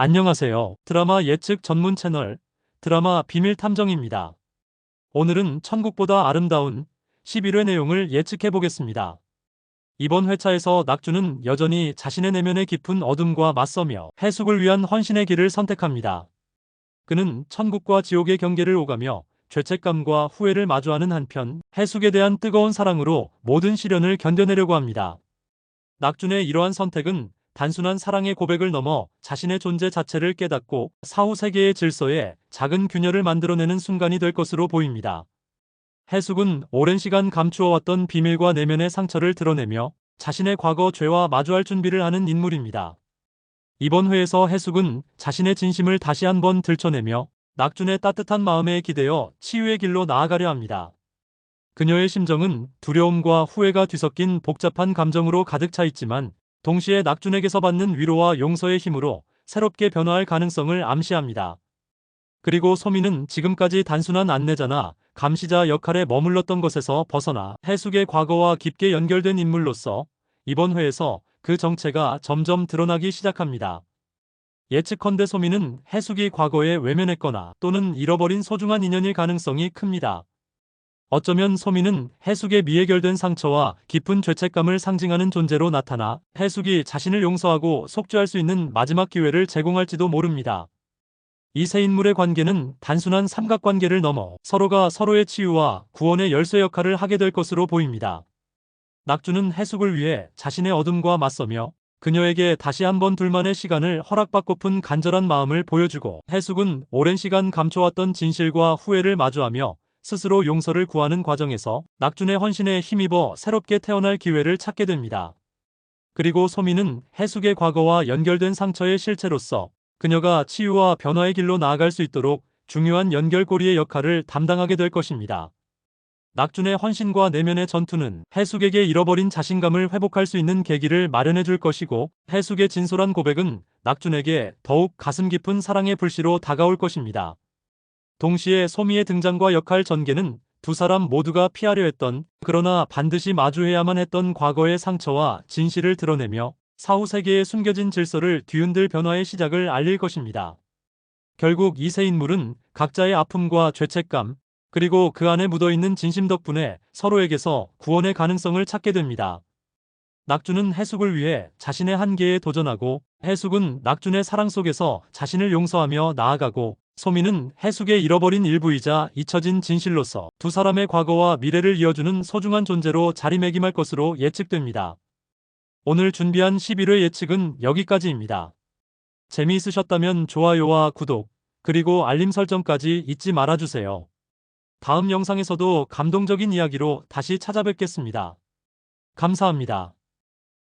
안녕하세요. 드라마 예측 전문 채널 드라마 비밀 탐정입니다. 오늘은 천국보다 아름다운 11회 내용을 예측해 보겠습니다. 이번 회차에서 낙주는 여전히 자신의 내면의 깊은 어둠과 맞서며 해숙을 위한 헌신의 길을 선택합니다. 그는 천국과 지옥의 경계를 오가며 죄책감과 후회를 마주하는 한편 해숙에 대한 뜨거운 사랑으로 모든 시련을 견뎌내려고 합니다. 낙준의 이러한 선택은 단순한 사랑의 고백을 넘어 자신의 존재 자체를 깨닫고 사후 세계의 질서에 작은 균열을 만들어내는 순간이 될 것으로 보입니다. 해숙은 오랜 시간 감추어왔던 비밀과 내면의 상처를 드러내며 자신의 과거 죄와 마주할 준비를 하는 인물입니다. 이번 회에서 해숙은 자신의 진심을 다시 한번 들춰내며 낙준의 따뜻한 마음에 기대어 치유의 길로 나아가려 합니다. 그녀의 심정은 두려움과 후회가 뒤섞인 복잡한 감정으로 가득 차 있지만 동시에 낙준에게서 받는 위로와 용서의 힘으로 새롭게 변화할 가능성을 암시합니다. 그리고 소민은 지금까지 단순한 안내자나 감시자 역할에 머물렀던 것에서 벗어나 해숙의 과거와 깊게 연결된 인물로서 이번 회에서 그 정체가 점점 드러나기 시작합니다. 예측컨대 소민은 해숙이 과거에 외면했거나 또는 잃어버린 소중한 인연일 가능성이 큽니다. 어쩌면 소민은 해숙의 미해결된 상처와 깊은 죄책감을 상징하는 존재로 나타나 해숙이 자신을 용서하고 속죄할 수 있는 마지막 기회를 제공할지도 모릅니다. 이 세 인물의 관계는 단순한 삼각관계를 넘어 서로가 서로의 치유와 구원의 열쇠 역할을 하게 될 것으로 보입니다. 낙주는 해숙을 위해 자신의 어둠과 맞서며 그녀에게 다시 한번 둘만의 시간을 허락받고픈 간절한 마음을 보여주고 해숙은 오랜 시간 감춰왔던 진실과 후회를 마주하며 스스로 용서를 구하는 과정에서 낙준의 헌신에 힘입어 새롭게 태어날 기회를 찾게 됩니다. 그리고 소민은 해숙의 과거와 연결된 상처의 실체로서 그녀가 치유와 변화의 길로 나아갈 수 있도록 중요한 연결고리의 역할을 담당하게 될 것입니다. 낙준의 헌신과 내면의 전투는 해숙에게 잃어버린 자신감을 회복할 수 있는 계기를 마련해 줄 것이고 해숙의 진솔한 고백은 낙준에게 더욱 가슴 깊은 사랑의 불씨로 다가올 것입니다. 동시에 소미의 등장과 역할 전개는 두 사람 모두가 피하려 했던 그러나 반드시 마주해야만 했던 과거의 상처와 진실을 드러내며 사후 세계에 숨겨진 질서를 뒤흔들 변화의 시작을 알릴 것입니다. 결국 이 세 인물은 각자의 아픔과 죄책감 그리고 그 안에 묻어있는 진심 덕분에 서로에게서 구원의 가능성을 찾게 됩니다. 낙주는 해숙을 위해 자신의 한계에 도전하고 해숙은 낙준의 사랑 속에서 자신을 용서하며 나아가고 소민은 해숙의 잃어버린 일부이자 잊혀진 진실로서 두 사람의 과거와 미래를 이어주는 소중한 존재로 자리매김할 것으로 예측됩니다. 오늘 준비한 11회 예측은 여기까지입니다. 재미있으셨다면 좋아요와 구독, 그리고 알림 설정까지 잊지 말아주세요. 다음 영상에서도 감동적인 이야기로 다시 찾아뵙겠습니다. 감사합니다.